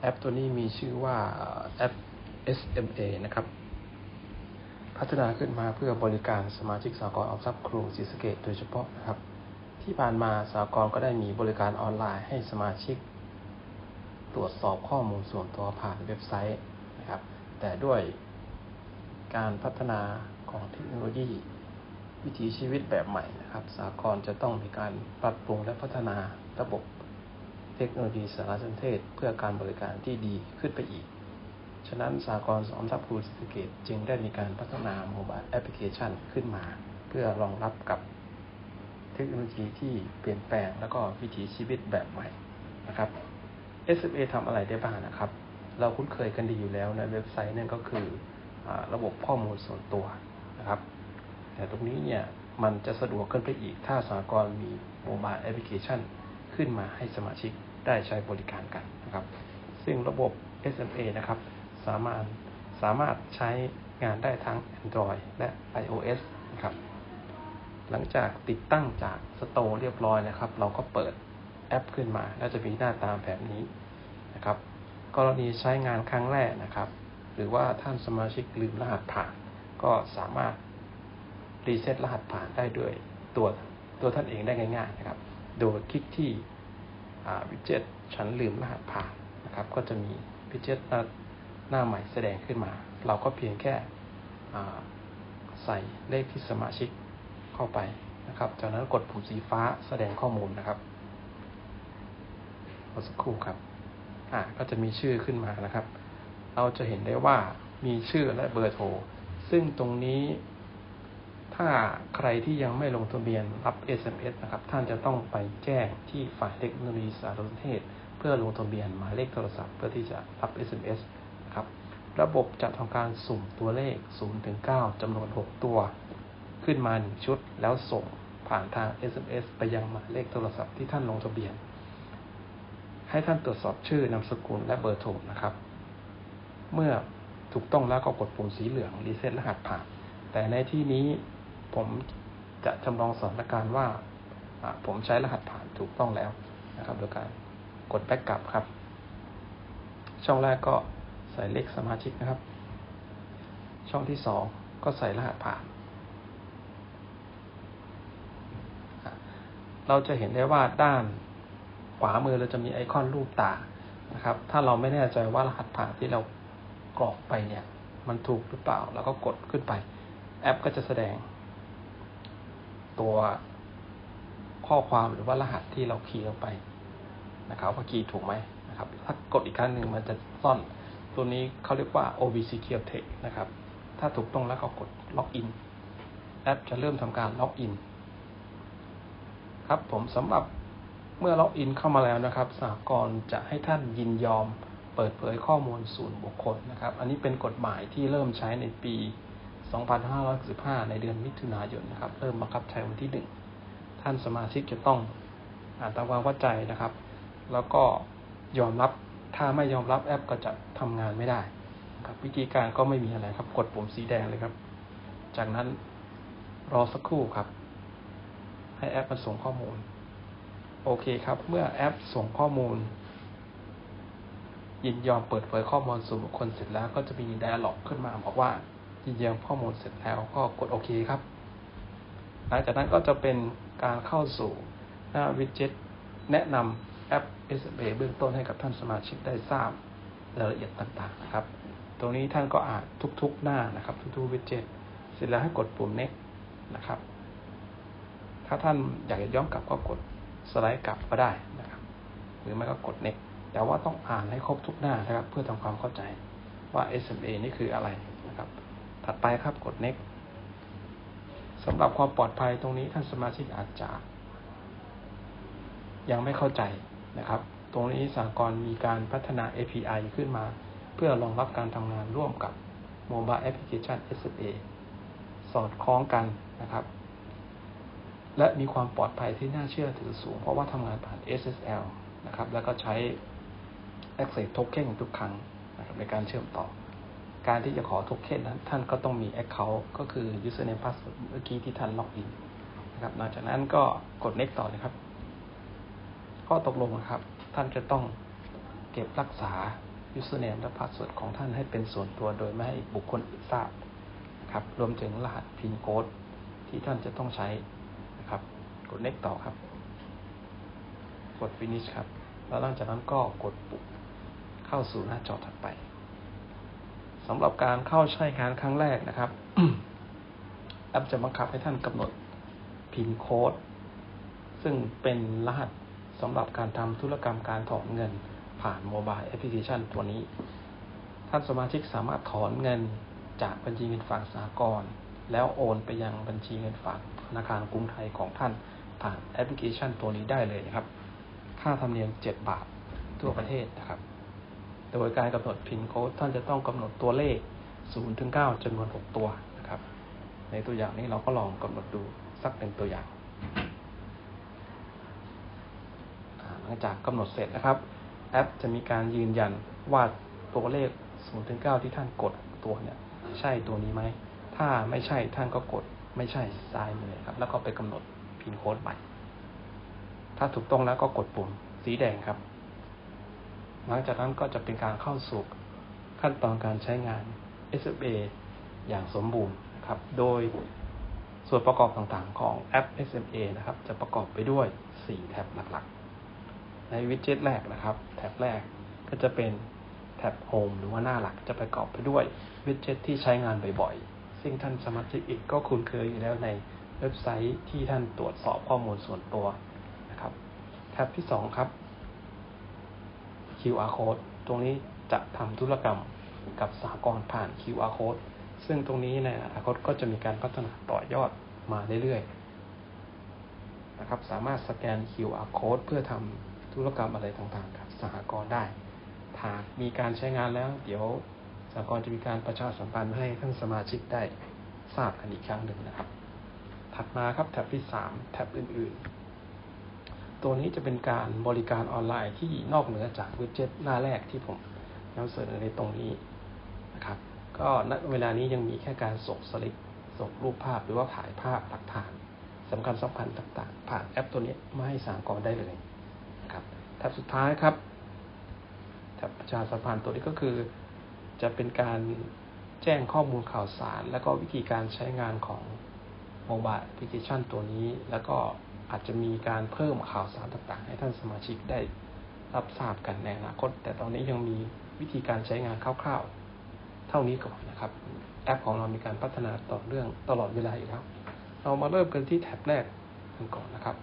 แอปตัวนี้มีชื่อว่าแอป SMA นะครับ พัฒนาขึ้นมาเพื่อบริการสมาชิกสากลออมทรัพย์ครูศรีสะเกดโดยเฉพาะนะครับ ที่ผ่านมาสากลก็ได้มีบริการออนไลน์ให้สมาชิก ตรวจสอบข้อมูลส่วนตัวผ่านเว็บไซต์นะครับ แต่ด้วยการพัฒนาของเทคโนโลยีวิถีชีวิตแบบใหม่นะครับ สากลจะต้องมีการปรับปรุงและพัฒนาระบบ เทคโนโลยีสารสนเทศเพื่อการบริการที่ดีขึ้นไปอีก ฉะนั้นสากลสอมทรัพย์ครูศรีสะเกตจึงได้มีการพัฒนาโมบายแอปพลิเคชันขึ้นมา เพื่อรองรับกับเทคโนโลยีที่เปลี่ยนแปลงแล้วก็วิถีชีวิตแบบใหม่นะครับ SMA ทำอะไรได้บ้างนะครับ เราคุ้นเคยกันดีอยู่แล้วในเว็บไซต์นั่นก็คืออระบบข้อมูลส่วนตัวนะครับ แต่ตรงนี้เนี่ยมันจะสะดวกขึ้นไปอีกถ้าสากลมีโมบายแอปพลิเคชันขึ้นมาให้สมาชิก ได้ใช้บริการกันนะครับ ซึ่งระบบ SMA นะครับ สามารถสามารถใช้งานได้ทั้ง Android และ iOS นะครับ หลังจากติดตั้งจากสโตร์เรียบร้อยนะครับ เราก็เปิดแอปขึ้นมา แล้วจะมีหน้าตาแบบนี้นะครับ กรณีใช้งานครั้งแรกนะครับ หรือว่าท่านสมาชิกลืมรหัสผ่าน ก็สามารถรีเซ็ตรหัสผ่านได้ด้วยตัวตัวท่านเองได้ง่ายๆนะครับ โดยคลิกที่ วิดเจ็ตฉันลืมรหัสผ่านนะครับ ก็จะมีวิดเจ็ตหน้าใหม่แสดงขึ้นมา เราก็เพียงแค่ใส่เลขที่สมาชิกเข้าไปนะครับ จากนั้นกดปุ่มสีฟ้าแสดงข้อมูลนะครับรอสักครู่ครับ อ่า ก็จะมีชื่อขึ้นมานะครับ เราจะเห็นได้ว่ามีชื่อและเบอร์โทร ซึ่งตรงนี้ ถ้าใครที่ยังไม่ลงทะเบียนรับ SMS นะครับ ท่านจะต้องไปแจ้งที่ฝ่ายเทคโนโลยีสารสนเทศ เพื่อลงทะเบียนหมายเลขโทรศัพท์เพื่อที่จะรับ SMS นะครับ ระบบจะทำการสุ่มตัวเลข 0 ถึง 9จำนวน 6 ตัว ขึ้นมา 1 ชุด แล้วส่งผ่านทาง SMS ไปยังหมายเลขโทรศัพท์ที่ท่านลงทะเบียน ให้ท่านตรวจสอบชื่อนามสกุลและเบอร์โทรนะครับ เมื่อถูกต้องแล้วก็กดปุ่มสีเหลืองรีเซ็ตรหัสผ่าน แต่ในที่นี้ ผมจะจำลองสถานการณ์ว่าผมใช้รหัสผ่านถูกต้องแล้วนะครับ โดยการกดแบ็กกลับครับ ช่องแรกก็ใส่เลขสมาชิกนะครับ ช่องที่สองก็ใส่รหัสผ่าน เราจะเห็นได้ว่าด้านขวามือเราจะมีไอคอนรูปตานะครับ ถ้าเราไม่แน่ใจว่ารหัสผ่านที่เรากรอกไปเนี่ย มันถูกหรือเปล่า เราก็กดขึ้นไป แอปก็จะแสดง ตัวข้อความหรือว่ารหัสที่เราคีย์ลงไปนะครับว่าคีย์ถูกไหมนะครับ ถ้ากดอีกครั้งหนึ่งมันจะซ่อน ตัวนี้เขาเรียกว่า OBC k e y Tech นะครับ ถ้าถูกต้องแล้วก็กดล็อกอินแอปจะเริ่มทำการล็อกอินครับผมสำหรับเมื่อล็อกอินเข้ามาแล้วนะครับสากลจะให้ท่านยินยอมเปิดเผยข้อมูลส่วนบุคคลนะครับ อันนี้เป็นกฎหมายที่เริ่มใช้ในปี 2515ในเดือนมิถุนายนนะครับ เริ่มบังคับใช้วันที่ 1 ท่านสมาชิกจะต้องอ่านตามความเข้าใจนะครับ แล้วก็ยอมรับถ้าไม่ยอมรับแอปก็จะทำงานไม่ได้ครับวิธีการก็ไม่มีอะไรครับ กดปุ่มสีแดงเลยครับ จากนั้นรอสักครู่ครับ ให้แอปมันส่งข้อมูล โอเคครับ เมื่อแอปส่งข้อมูล ยินยอมเปิดเผยข้อมูลส่วนบุคคลเสร็จแล้วก็จะมีไดอะล็อกขึ้นมาบอกว่า ยินยมข้อมูลเสร็จแล้วก็กดโอเคครับ หลังจากนั้นก็จะเป็นการเข้าสู่หน้าวิดเจ็ตแนะนำแอป SMA เบื้องต้นให้กับท่านสมาชิกได้ทราบรายละเอียดต่างๆนะครับ ตรงนี้ท่านก็อ่านทุกๆหน้านะครับ ทุกๆวิดเจ็ตเสร็จแล้วให้กดปุ่ม next นะครับ ถ้าท่านอยากจะย้อนกลับก็กดสไลด์กลับก็ได้นะครับ หรือไม่ก็กด next แต่ว่าต้องอ่านให้ครบทุกหน้านะครับ เพื่อทำความเข้าใจว่า SMA นี่คืออะไรนะครับ ถัดไปครับกด next สำหรับความปลอดภัยตรงนี้ท่านสมาชิกอาจจะ ยังไม่เข้าใจนะครับ ตรงนี้สากลมีการพัฒนา API ขึ้นมา เพื่อรองรับการทำงานร่วมกับ Mobile Application SMA สอดคล้องกันนะครับ และมีความปลอดภัยที่น่าเชื่อถือสูง เพราะว่าทำงานผ่าน SSL นะครับ แล้วก็ใช้ Access Token ทุกครั้งนะครับในการเชื่อมต่อ การที่จะขอโทเค็นนั้นท่านก็ต้องมี Account ก็คือ Username Password เมื่อกี้ที่ท่านล็อกอินนะครับหลังจากนั้นก็กด Next ต่อนะครับก็ตกลงนะครับ ท่านจะต้องเก็บรักษา username และ password ของท่านให้เป็นส่วนตัวโดยไม่ให้บุคคลอื่นทราบครับ รวมถึงรหัส PIN code ที่ท่านจะต้องใช้นะครับ กด next ต่อครับ กด finish ครับ แล้วหลังจากนั้นก็กดปุ่มเข้าสู่หน้าจอถัดไป สำหรับการเข้าใช้งานครั้งแรกนะครับแอปจะบังคับให้ท่านกำหนด PIN code ซึ่งเป็นรหัสสำหรับการทำธุรกรรมการถอนเงินผ่านโมบายแอปพลิเคชันตัวนี้ ท่านสมาชิกสามารถถอนเงินจากบัญชีเงินฝากสากลแล้วโอนไปยังบัญชีเงินฝากธนาคารกรุงไทยของท่านผ่านแอปพลิเคชันตัวนี้ได้เลยนะครับ ค่าธรรมเนียม 7 บาททั่วประเทศนะครับ โดยการกำหนดพินโค้ดท่านจะต้องกำหนดตัวเลข0ถึง9จำนวน 6 ตัวนะครับ ในตัวอย่างนี้เราก็ลองกำหนดดูสักเป็นตัวอย่างหลังจากกำหนดเสร็จนะครับ แอปจะมีการยืนยันว่าตัวเลข0ถึง9ที่ท่านกดตัวเนี่ย ใช่ตัวนี้ไหม ถ้าไม่ใช่ท่านก็กดไม่ใช่ซ้ายมือครับ แล้วก็ไปกำหนดพินโค้ดใหม่ถ้าถูกต้องแล้วก็กดปุ่มสีแดงครับ หลังจากนั้นก็จะเป็นการเข้าสู่ขั้นตอนการใช้งาน SFA อย่างสมบูรณ์นะครับ โดยส่วนประกอบต่างๆของแอป SMA นะครับ จะประกอบไปด้วย 4 แท็บหลักๆ ในวิดเจ็ตแรกนะครับ แท็บแรกก็จะเป็นแท็บ Home หรือว่าหน้าหลักจะประกอบไปด้วยวิดเจ็ตที่ใช้งานบ่อยๆ ซึ่งท่านสมาชิกอีกก็คุ้นเคยอยู่แล้วในเว็บไซต์ที่ท่านตรวจสอบข้อมูลส่วนตัวนะครับ แท็บที่ 2 ครับ QR code ตรงนี้จะทำธุรกรรมกับสากลผ่าน QR code ซึ่งตรงนี้ในอนาคตก็จะมีการพัฒนาต่อยอดมาเรื่อยๆนะครับ สามารถสแกน QR code เพื่อทำธุรกรรมอะไรต่างๆ กับสหกรณ์ได้หากมีการใช้งานแล้ว เดี๋ยวสหกรณ์จะมีการประชาสัมพันธ์ให้ท่านสมาชิกได้ทราบกันอีกครั้งหนึ่งนะครับ ถัดมาครับแท็บที่ 3 แท็บอื่น ๆ ตัวนี้จะเป็นการบริการออนไลน์ที่นอกเหนือจากวิดเจ็ตหน้าแรกที่ผมนำเสนอในตรงนี้นะครับ ก็ณเวลานี้ยังมีแค่การส่งสลิปส่งรูปภาพหรือว่าถ่ายภาพหลักฐานสำคัญสำคัญต่างๆ ผ่านแอปตัวนี้มาให้สากรได้เลยนะครับแท็บสุดท้ายครับแท็บประชาสัมพันธ์ตัวนี้ก็คือ จะเป็นการแจ้งข้อมูลข่าวสาร และก็วิธีการใช้งานของโมบายแอปพลิเคชันตัวนี้ แล้วก็ อาจจะมีการเพิ่มข่าวสารต่างๆ ให้ท่านสมาชิกได้รับทราบกันในอนาคต แต่ตอนนี้ยังมีวิธีการใช้งานคร่าวๆ เท่านี้ก่อนนะครับ แอปของเรามีการพัฒนาต่อเรื่องตลอดเวลาอยู่แล้ว เรามาเริ่มกันที่แท็บแรกกันก่อนนะครับ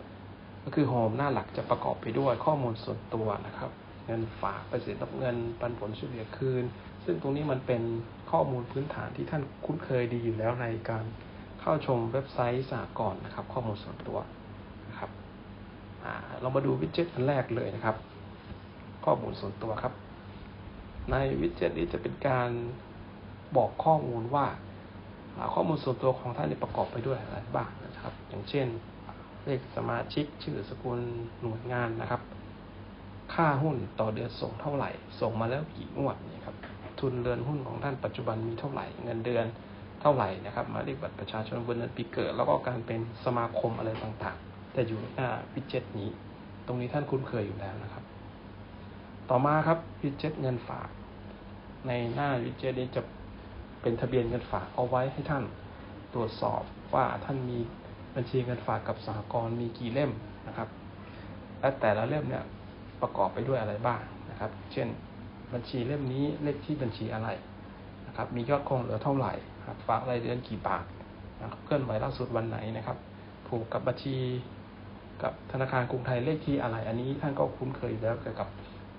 ก็คือโฮมหน้าหลักจะประกอบไปด้วยข้อมูลส่วนตัวนะครับ เงินฝากไปเสียรับเงินปันผลช่วยเหลือคืน ซึ่งตรงนี้มันเป็นข้อมูลพื้นฐานที่ท่านคุ้นเคยดีอยู่แล้วในการเข้าชมเว็บไซต์สากลนะครับ ข้อมูลส่วนตัว เรามาดูวิดเจ็ตอันแรกเลยนะครับ ข้อมูลส่วนตัวครับ ในวิดเจ็ตนี้จะเป็นการบอกข้อมูลว่าข้อมูลส่วนตัวของท่านประกอบไปด้วยอะไรบ้างนะครับ อย่างเช่น เลขสมาชิกชื่อสกุลหน่วยงานนะครับ ค่าหุ้นต่อเดือนส่งเท่าไหร่ ส่งมาแล้วกี่งวดนี่ครับทุนเรือนหุ้นของท่านปัจจุบันมีเท่าไหร่เงินเดือนเท่าไหร่นะครับหมายเลขบัตรประชาชนวันเดือนปีเกิด แล้วก็การเป็นสมาคมอะไรต่างๆ แต่อยู่หน้าวิดเจ็ตนี้ ตรงนี้ท่านคุ้นเคยอยู่แล้วนะครับ ต่อมาครับวิดเจ็ตเงินฝาก ในหน้าวิดเจ็ตนี้จะเป็นทะเบียนเงินฝากเอาไว้ให้ท่านตรวจสอบว่าท่านมีบัญชีเงินฝากกับสหกรณ์มีกี่เล่มนะครับ และแต่ละเล่มเนี่ยประกอบไปด้วยอะไรบ้างนะครับ เช่น บัญชีเล่มนี้เลขที่บัญชีอะไรนะครับ มียอดคงเหลือเท่าไหร่ครับฝากรายเดือนกี่บาทนะครับเคลื่อนไหวล่าสุดวันไหนนะครับ ผูกกับบัญชี กับธนาคารกรุงไทยเลขที่อะไร อันนี้ท่านก็คุ้นเคยแล้วเกี่ยวกับ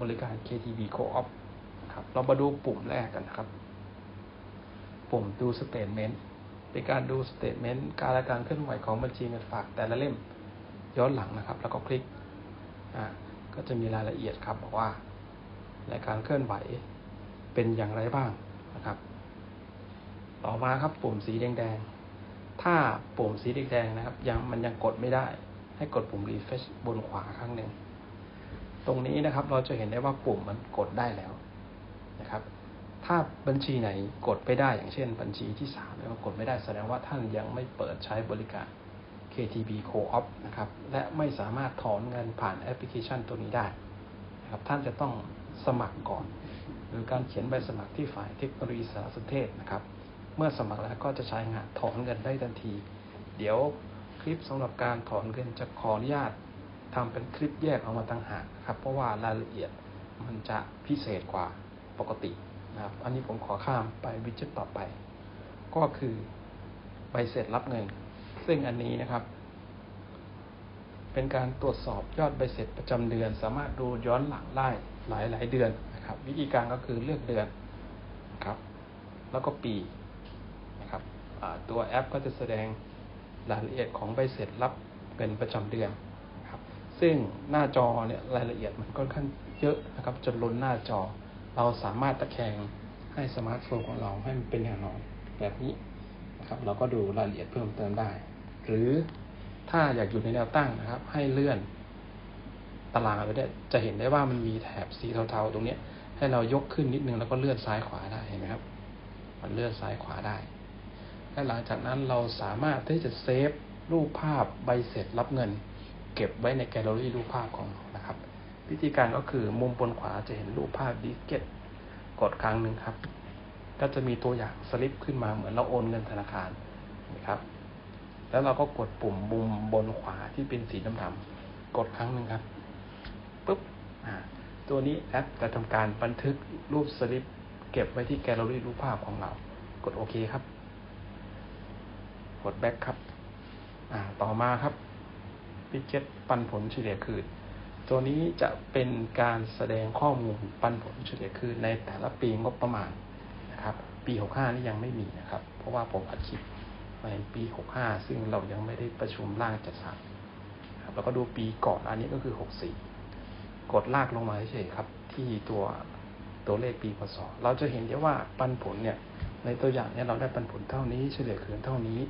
บริการ KTB Co-op ครับ เรามาดูปุ่มแรกกันนะครับ ปุ่มดูสเตทเมนต์เป็นการดูสเตทเมนต์การและการเคลื่อนไหวของบัญชีเงินฝากแต่ละเล่มย้อนหลังนะครับ แล้วก็คลิกอ่าก็จะมีรายละเอียดครับบอกว่าในการเคลื่อนไหวเป็นอย่างไรบ้างนะครับ ต่อมาครับปุ่มสีแดงๆ ถ้าปุ่มสีแดงๆนะครับ ยังมันยังกดไม่ได้ ให้กดปุ่ม refresh บนขวาครั้งหนึ่ง ตรงนี้นะครับเราจะเห็นได้ว่าปุ่มมันกดได้แล้วนะครับ ถ้าบัญชีไหนกดไม่ได้อย่างเช่น บัญชีที่สามแล้วกดไม่ได้แสดงว่าท่านยังไม่เปิดใช้บริการ KTB Co-op นะครับ และไม่สามารถถอนเงินผ่านแอปพลิเคชันตัวนี้ได้นะครับ ท่านจะต้องสมัครก่อน หรือการเขียนใบสมัครที่ฝ่ายเทคโนโลยีสารสนเทศนะครับ เมื่อสมัครแล้วก็จะใช้งานถอนเงินได้ทันที เดี๋ยว ลิปสำหรับการถอนเงินจะขออนุญาตทำเป็นคลิปแยกออกมาต่างหากครับ เพราะว่ารายละเอียดมันจะพิเศษกว่าปกตินะครับ อันนี้ผมขอข้ามไปวิจิตต่อไป ก็คือใบเสร็จรับเงิน ซึ่งอันนี้นะครับ เป็นการตรวจสอบยอดใบเสร็จประจำเดือน สามารถดูย้อนหลังได้หลายหลายเดือนนะครับ วิธีการก็คือเลือกเดือนนะครับ แล้วก็ปีนะครับตัวแอปก็จะแสดง รายละเอียดของใบเสร็จรับเงินประจำเดือนครับ ซึ่งหน้าจอเนี่ยรายละเอียดมันค่อนข้างเยอะนะครับ จนล้นหน้าจอ เราสามารถตะแคงให้สมาร์ทโฟนของเราให้มันเป็นแนวนอนแบบนี้นะครับ เราก็ดูรายละเอียดเพิ่มเติมได้ หรือถ้าอยากอยู่ในแนวตั้งนะครับ ให้เลื่อนตารางไปเนี่ยจะเห็นได้ว่ามันมีแถบสีเทาๆตรงเนี้ยให้เรายกขึ้นนิดนึงแล้วก็เลื่อนซ้ายขวาได้เห็นไหมครับ มันเลื่อนซ้ายขวาได้ และหลังจากนั้นเราสามารถที่จะเซฟรูปภาพใบเสร็จรับเงิน เก็บไว้ในแกลเลอรี่รูปภาพของเรานะครับ วิธีการก็คือมุมบนขวาจะเห็นรูปภาพดิสเกตกดครั้งหนึ่งครับ ก็จะมีตัวอย่างสลิปขึ้นมาเหมือนเราโอนเงินธนาคารนะครับ แล้วเราก็กดปุ่มมุมบนขวาที่เป็นสีดำๆกดครั้งหนึ่งครับปุ๊บอ่าตัวนี้แอปจะทำการบันทึกรูปสลิป เก็บไว้ที่แกลเลอรี่รูปภาพของเรา กดโอเคครับ ดแบ็คครับอ่าต่อมาครับวิเจ็ตปันผลเฉลี่ยคืน ตัวนี้จะเป็นการแสดงข้อมูลปันผลเฉลี่ยคืนในแต่ละปีงบประมาณนะครับ ปี 65 นี่ยังไม่มีนะครับ เพราะว่าผมอัดคลิปในปี 65 ซึ่งเรายังไม่ได้ประชุมร่างจัดสรรครับแล้วก็ดูปีก่อนอันนี้ก็คือ 64 กดลากลงมาเฉยครับ ที่ตัวตัวเลขปีพศเราจะเห็นได้ว่าปันผลเนี่ยในตัวอย่างเนี่ยเราได้ปันผลเท่านี้เฉลี่ยคืนเท่านี้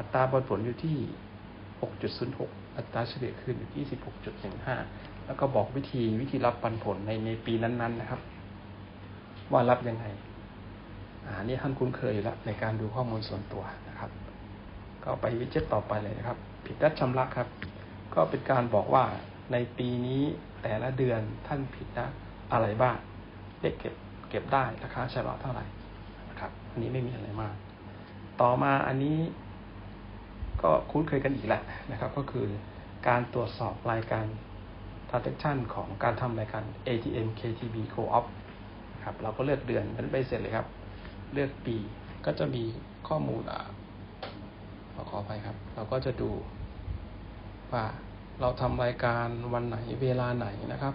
อัตราปันผลอยู่ที่ 6.06 อัตราเฉลี่ยคืนอยู่ที่ 16.15 แล้วก็บอกวิธีวิธีรับปันผลในในปีนั้นๆนะครับ ว่ารับยังไง อ่า นี่ท่านคุ้นเคยอยู่แล้วในการดูข้อมูลส่วนตัวนะครับ ก็ไปวิจิตต่อไปเลยนะครับ ผิดนัดชำระครับ ก็เป็นการบอกว่าในปีนี้แต่ละเดือนท่านผิดนะอะไรบ้างเลขเก็บเก็บได้ราคาชำระเท่าไหร่นะครับ อันนี้ไม่มีอะไรมาก ต่อมาอันนี้ ก็คุ้นเคยกันอีกแล้วนะครับ ก็คือการตรวจสอบรายการ transaction ของการทำรายการ ATM KTB Co-op ครับเราก็เลือกเดือนเป็นใบเสร็จเลยครับ เลือกปีก็จะมีข้อมูลอ่าขออภัยครับ เราก็จะดูว่าเราทำรายการวันไหนเวลาไหนนะครับ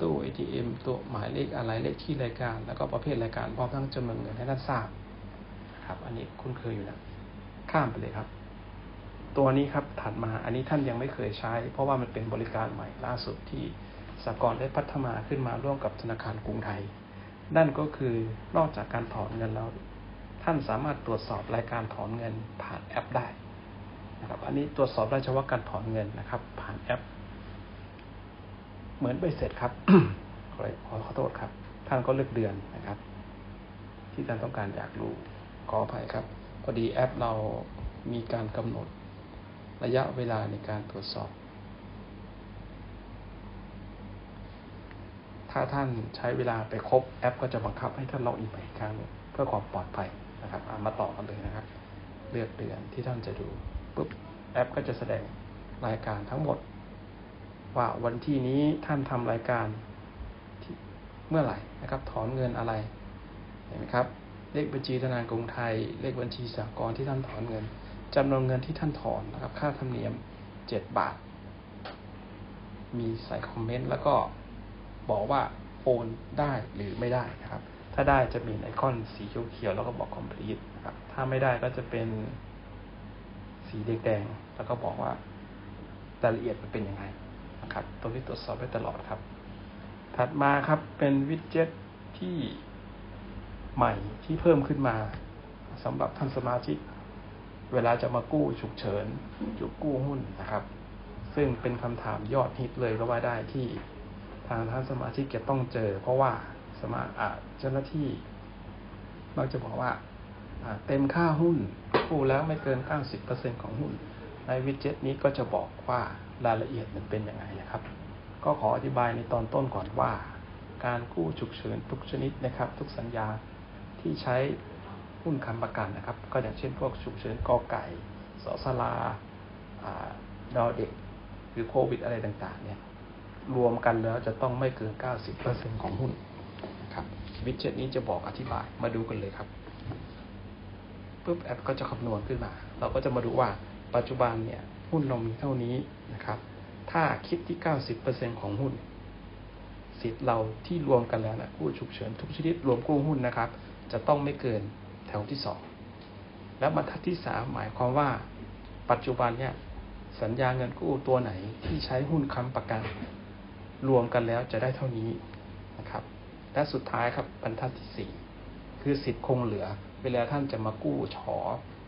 ตู้ ATM ตัวหมายเลขอะไรเลขที่รายการ แล้วก็ประเภทรายการพร้อมทั้งจำนวนเงินให้ท่านทราบครับ อันนี้คุ้นเคยอยู่นะข้ามไปเลยครับ ตัวนี้ครับถัดมาอันนี้ท่านยังไม่เคยใช้ เพราะว่ามันเป็นบริการใหม่ล่าสุดที่สากลได้พัฒนาขึ้นมาร่วมกับธนาคารกรุงไทย นั่นก็คือนอกจากการถอนเงินแล้ว ท่านสามารถตรวจสอบรายการถอนเงินผ่านแอปได้นะครับอันนี้ตรวจสอบได้เฉพาะการถอนเงินนะครับ ผ่านแอป เหมือนใบเสร็จครับขอขอขอโทษครับ ท่านก็เลือกเดือนนะครับ ที่ท่านต้องการอยากรู้ขออภัยครับพอดีแอปเรามีการกำหนด ระยะเวลาในการตรวจสอบ ถ้าท่านใช้เวลาไปครบแอปก็จะบังคับให้ท่านล็อกอินไปอีกครั้งเพื่อความปลอดภัยนะครับมาต่อกันเลยนะครับ เลือกเดือนที่ท่านจะดูปุ๊บแอปก็จะแสดงรายการทั้งหมด ว่าวันที่นี้ท่านทำรายการที่เมื่อไหร่นะครับ ถอนเงินอะไรเห็นไหมครับ เลขบัญชีธนาคารกรุงไทย เลขบัญชีสหกรณ์ที่ท่านถอนเงิน จำนวนเงินที่ท่านถอนนะครับ ค่าธรรมเนียมเจ็ดบาท มีใส่คอมเมนต์แล้วก็บอกว่าโอนได้หรือไม่ได้นะครับ ถ้าได้จะมีไอคอนสีเขียวๆแล้วก็บอก complete นะครับ ถ้าไม่ได้ก็จะเป็นสีแดงๆแล้วก็บอกว่ารายละเอียดมันเป็นยังไงนะครับ ตรงนี้ตรวจสอบได้ตลอดครับ ถัดมาครับเป็นวิดเจ็ตที่ใหม่ที่เพิ่มขึ้นมาสำหรับท่านสมาชิก เวลาจะมากู้ฉุกเฉินจุกกู้หุ้นนะครับ ซึ่งเป็นคำถามยอดฮิตเลยก็ว่าได้ที่ทางท่านสมาชิกจะต้องเจอ เพราะว่าสมาเจ้าหน้าที่มักจะบอกว่าเต็มค่าหุ้นกู้แล้วไม่เกิน 90%ของหุ้น ในวิดเจ็ตนี้ก็จะบอกว่ารายละเอียดมันเป็นยังไงนะครับ ก็ขออธิบายในตอนต้นก่อนว่า การกู้ฉุกเฉินทุกชนิดนะครับ ทุกสัญญาที่ใช้ หุ้นค้ำประกันนะครับ ก็อย่างเช่นพวกฉุกเฉินกอไก่สอสลาดอเด็ก หรือโควิดอะไรต่างๆ เนี่ย รวมกันแล้วจะต้องไม่เกิน 90%ของหุ้นนะครับวิดเจ็ตนี้จะบอกอธิบายมาดูกันเลยครับปุ๊บแอปก็จะคำนวณขึ้นมา เราก็จะมาดูว่าปัจจุบันเนี่ย หุ้นเรามีเท่านี้นะครับ ถ้าคิดที่ 90%ของหุ้น สิทธิ์เราที่รวมกันแล้วนะกู้ฉุกเฉินทุกชนิดรวมกู้หุ้นนะครับ จะต้องไม่เกิน ถวที่สองแล้วบรรทัดที่สามหมายความว่า ปัจจุบันเนี่ยสัญญาเงินกู้ตัวไหนที่ใช้หุ้นค้ำประกัน รวมกันแล้วจะได้เท่านี้นะครับ และสุดท้ายครับบรรทัดที่สี่คือสิทธิ์คงเหลือ เวลาท่านจะมากู้ฉอ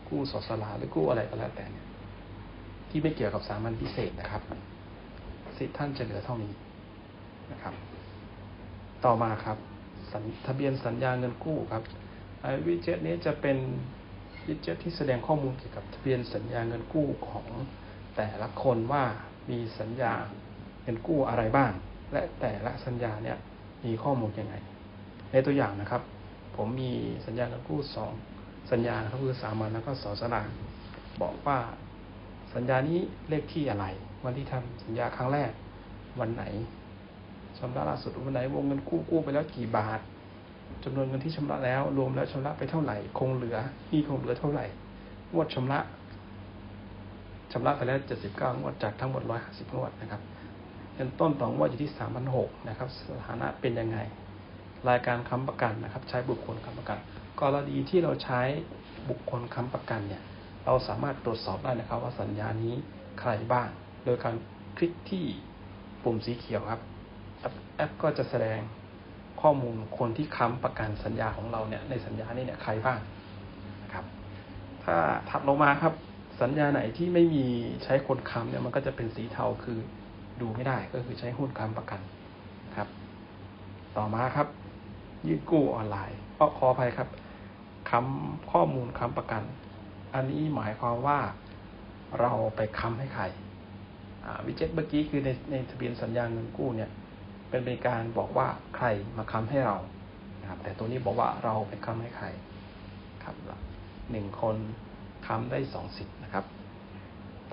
กู้สสลาหรือกู้อะไรก็แล้วแต่เนี่ยที่ไม่เกี่ยวกับสามัญพิเศษนะครับ สิทธิ์ท่านจะเหลือเท่านี้นะครับ ต่อมาครับทะเบียนสัญญาเงินกู้ครับ วิดเจ็ตนี้จะเป็นวิดเจ็ตที่แสดงข้อมูลเกี่ยวกับทะเบียนสัญญาเงินกู้ของแต่ละคนว่ามีสัญญาเงินกู้อะไรบ้าง และแต่ละสัญญาเนี่ยมีข้อมูลยังไง ในตัวอย่างนะครับ ผมมีสัญญาเงินกู้สองสัญญาก็คือสามัญแล้วก็สอสลาบอกว่าสัญญานี้เลขที่อะไร วันที่ทำสัญญาครั้งแรกวันไหนชำระล่าสุดวันไหนวงเงินกู้กู้ไปแล้วกี่บาท จำนวนเงินที่ชำระแล้ว รวมแล้วชำระไปเท่าไหร่ คงเหลือมีคงเหลือเท่าไหร่งวดชำระชำระไปแล้วเจ็ดสิบเก้างวดจากทั้งหมดร้อยห้าสิบงวดนะครับเงินต้นต่องวดอยู่ที่สามพันหกนะครับ สถานะเป็นยังไง รายการค้ำประกันนะครับ ใช้บุคคลค้ำประกัน กรณีที่เราใช้บุคคลค้ำประกันเนี่ย เราสามารถตรวจสอบได้นะครับ ว่าสัญญานี้ใครบ้าง โดยการคลิกที่ปุ่มสีเขียวครับ แอปก็จะแสดง ข้อมูลคนที่ค้ำประกันสัญญาของเราเนี่ยในสัญญานี้เนี่ยใครบ้างนะครับ ถ้าถัดลงมาครับ สัญญาไหนที่ไม่มีใช้คนค้ำเนี่ยมันก็จะเป็นสีเทาคือดูไม่ได้ก็คือใช้หุ้นค้ำประกันครับ ต่อมาครับยื่กู้ออนไลน์ก็ขออภัยครับค้ำข้อมูลค้ำประกัน อันนี้หมายความว่าเราไปค้ำให้ใครวิจิตเมื่อกี้คือในในทะเบียนสัญญาเงินกู้เนี่ย เป็นเป็นการบอกว่าใครมาค้ำให้เรานะครับ แต่ตัวนี้บอกว่าเราไปค้ำให้ใครครับหนึ่งคนค้ำได้สองสิทธิ์นะครับ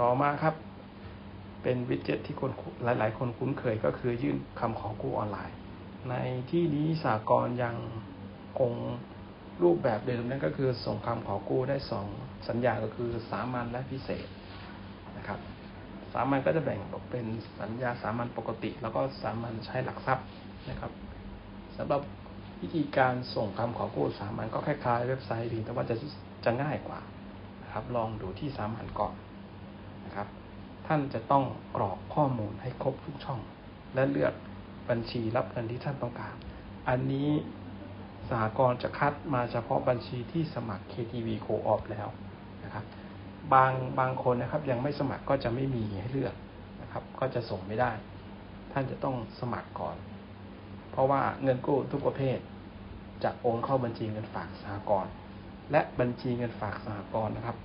ต่อมาครับ เป็นวิดเจ็ตที่คนหลาย ๆ คนคุ้นเคยก็คือยื่นคำขอกู้ออนไลน์ ในที่นี้สากลยังคงรูปแบบเดิมนั่นก็คือส่งคำขอกู้ได้สองสัญญาก็คือสามัญและพิเศษนะครับ สามัญก็จะแบ่งออกเป็นสัญญาสามัญปกติ แล้วก็สามัญใช้หลักทรัพย์นะครับสำหรับวิธีการส่งคำขอกู้สามัญก็คล้ายๆ เว็บไซต์ดีแต่ว่าจะจะง่ายกว่านะครับ ลองดูที่สามัญก่อนนะครับ ท่านจะต้องกรอกข้อมูลให้ครบทุกช่อง และเลือกบัญชีรับเงินที่ท่านต้องการ อันนี้สหกรณ์จะคัดมาเฉพาะบัญชีที่สมัคร KTV Co-op แล้วนะครับ บางบางคนนะครับ ยังไม่สมัครก็จะไม่มีให้เลือกนะครับ ก็จะส่งไม่ได้ ท่านจะต้องสมัครก่อน เพราะว่าเงินกู้ทุกประเภทจะโอนเข้าบัญชีเงินฝากสหกรณ์และบัญชีเงินฝากสหกรณ์นะครับ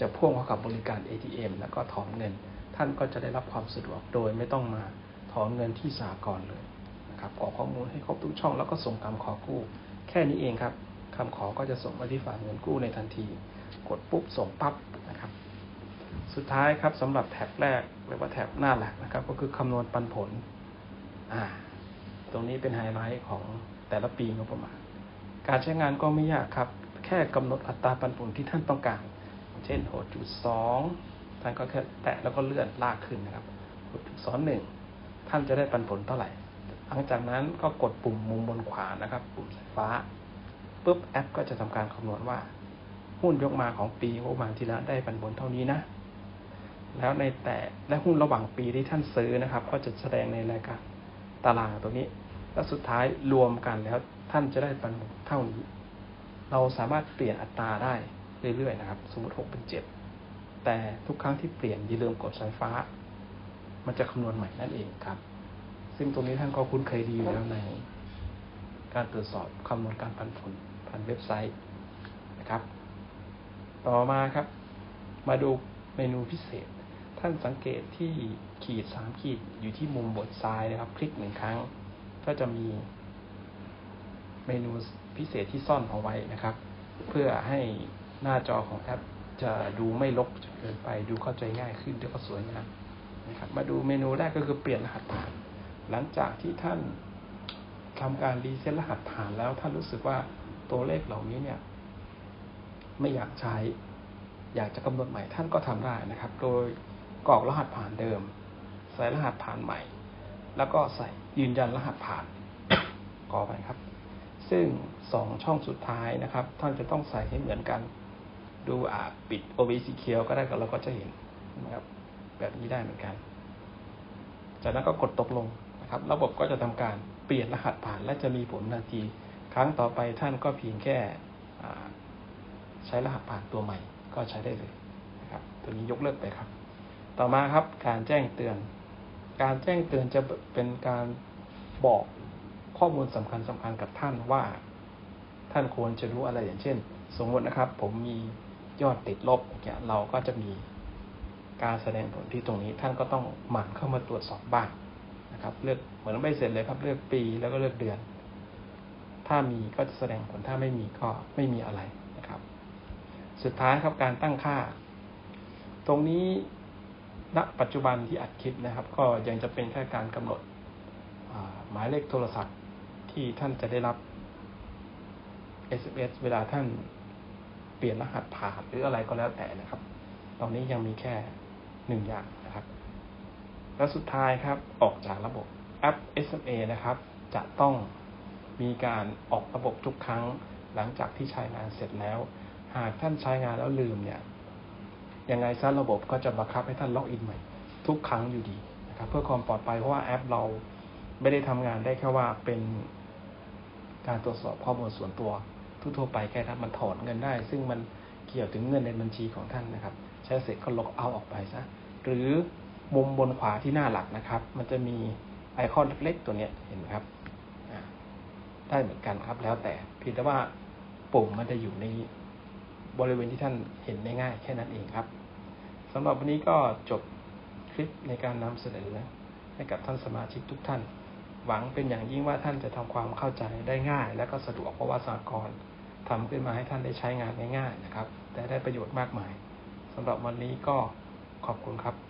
จะพ่วงเข้ากับบริการ ATM แล้วก็ถอนเงิน ท่านก็จะได้รับความสะดวกโดยไม่ต้องมาถอนเงินที่สหกรณ์เลยนะครับกรอกข้อมูลให้ครบทุกช่องแล้วก็ส่งคำขอกู้ แค่นี้เองครับคำขอก็จะส่งมาที่ฝากเงินกู้ในทันที กดปุ๊บส่งปั๊บนะครับ สุดท้ายครับสำหรับแท็บแรกเรียกว่าแท็บหน้าหลักนะครับ ก็คือคำนวณปันผลอ่าตรงนี้เป็นไฮไลท์ของแต่ละปีงบประมาณ การใช้งานก็ไม่ยากครับ แค่กำหนดอัตราปันผลที่ท่านต้องการ เช่น 6.2 ท่านก็แค่แตะแล้วก็เลื่อนลากขึ้นนะครับ 6.21 ท่านจะได้ปันผลเท่าไหร่ หลังจากนั้นก็กดปุ่มมุมบนขวานะครับ ปุ่มสีฟ้า ปุ๊บแอปก็จะทำการคำนวณว่า หุ้นยกมาของปีงบประมาณที่แล้วได้ปันผลเท่านี้นะ แล้วในแต่และหุ้นระหว่างปีที่ท่านซื้อนะครับ ก็จะแสดงในรายการตารางตัวนี้ แล้วสุดท้ายรวมกันแล้วท่านจะได้ปันผลเท่านี้ เราสามารถเปลี่ยนอัตราได้เรื่อยๆนะครับ สมมติหกเป็นเจ็ดแต่ทุกครั้งที่เปลี่ยนอย่าลืมกดสายฟ้า มันจะคำนวณใหม่นั่นเองครับ ซึ่งตรงนี้ท่านก็คุ้นเคยดีอยู่แล้วใน การตรวจสอบคำนวณการปันผลผ่านเว็บไซต์นะครับ ต่อมาครับ มาดูเมนูพิเศษ ท่านสังเกตที่ขีดสามขีดอยู่ที่มุมบนซ้ายนะครับ คลิกหนึ่งครั้ง ก็จะมี เมนูพิเศษที่ซ่อนเอาไว้นะครับ เพื่อให้หน้าจอของแอปจะดูไม่ลกจนเกินไปดูเข้าใจง่ายขึ้นแล้วก็สวยงามนะครับมาดูเมนูแรกก็คือเปลี่ยนรหัสผ่าน หลังจากที่ท่านทำการรีเซ็ตรหัสผ่านแล้วท่านรู้สึกว่าตัวเลขเหล่านี้เนี่ย ไม่อยากใช้ อยากจะกำหนดใหม่ท่านก็ทำได้นะครับ โดยกรอกรหัสผ่านเดิม ใส่รหัสผ่านใหม่ แล้วก็ใส่ยืนยันรหัสผ่านกรอไปครับ ซึ่งสองช่องสุดท้ายนะครับ ท่านจะต้องใส่ให้เหมือนกัน ดูอ่าปิด OBC เคียวก็ได้ก็เราก็จะเห็นนะครับ แบบนี้ได้เหมือนกัน จากนั้นก็กดตกลงนะครับ ระบบก็จะทำการเปลี่ยนรหัสผ่านและจะมีผลทันที ครั้งต่อไปท่านก็เพียงแค่ ใช้รหัสผ่านตัวใหม่ ก็ใช้ได้เลยนะครับ ตัวนี้ยกเลิกไปครับ ต่อมาครับการแจ้งเตือน การแจ้งเตือนจะเป็นการบอกข้อมูลสำคัญสำคัญกับท่านว่า ท่านควรจะรู้อะไรอย่างเช่น สมมตินะครับ ผมมียอดติดลบเนี่ยเราก็จะมีการแสดงผลที่ตรงนี้ท่านก็ต้องหมั่นเข้ามาตรวจสอบบ้างนะครับ เลือกเหมือนไม่เสร็จเลยครับ เลือกปีแล้วก็เลือกเดือน ถ้ามีก็จะแสดงผลถ้าไม่มีก็ไม่มีอะไร สุดท้ายครับการตั้งค่า ตรงนี้ณปัจจุบันที่อัดคลิปนะครับ ก็ยังจะเป็นแค่การกำหนดหมายเลขโทรศัพท์ที่ท่านจะได้รับ SMS เวลาท่านเปลี่ยนรหัสผ่านหรืออะไรก็แล้วแต่นะครับ ตอนนี้ยังมีแค่หนึ่งอย่างนะครับ แล้วสุดท้ายครับออกจากระบบแอป SMA นะครับ จะต้องมีการออกระบบทุกครั้งหลังจากที่ใช้งานเสร็จแล้ว หากท่านใช้งานแล้วลืมเนี่ยยังไงซะระบบก็จะบังคับให้ท่านล็อกอินใหม่ ทุกครั้งอยู่ดีนะครับ เพื่อความปลอดภัยเพราะว่าแอปเราไม่ได้ทำงานได้แค่ว่าเป็นการตรวจสอบข้อมูลส่วนตัวทั่วไปแค่นั้นมันถอนเงินได้ ซึ่งมันเกี่ยวถึงเงินในบัญชีของท่านนะครับ ใช้เสร็จก็ลบเอาออกไปซะหรือมุมบนขวาที่หน้าหลักนะครับ มันจะมีไอคอนเล็กๆตัวเนี้เห็นไหมครับได้เหมือนกันครับแล้วแต่เพียงแต่ว่าปุ่มมันจะอยู่ใน บริเวณที่ท่านเห็นได้ง่ายแค่นั้นเองครับสำหรับวันนี้ก็จบคลิปในการนำเสนอให้กับท่านสมาชิกทุกท่าน หวังเป็นอย่างยิ่งว่าท่านจะทำความเข้าใจได้ง่าย และก็สะดวกเพราะว่าสากลทำขึ้นมาให้ท่านได้ใช้งานง่ายๆนะครับ แต่ได้ประโยชน์มากมายสำหรับวันนี้ก็ขอบคุณครับ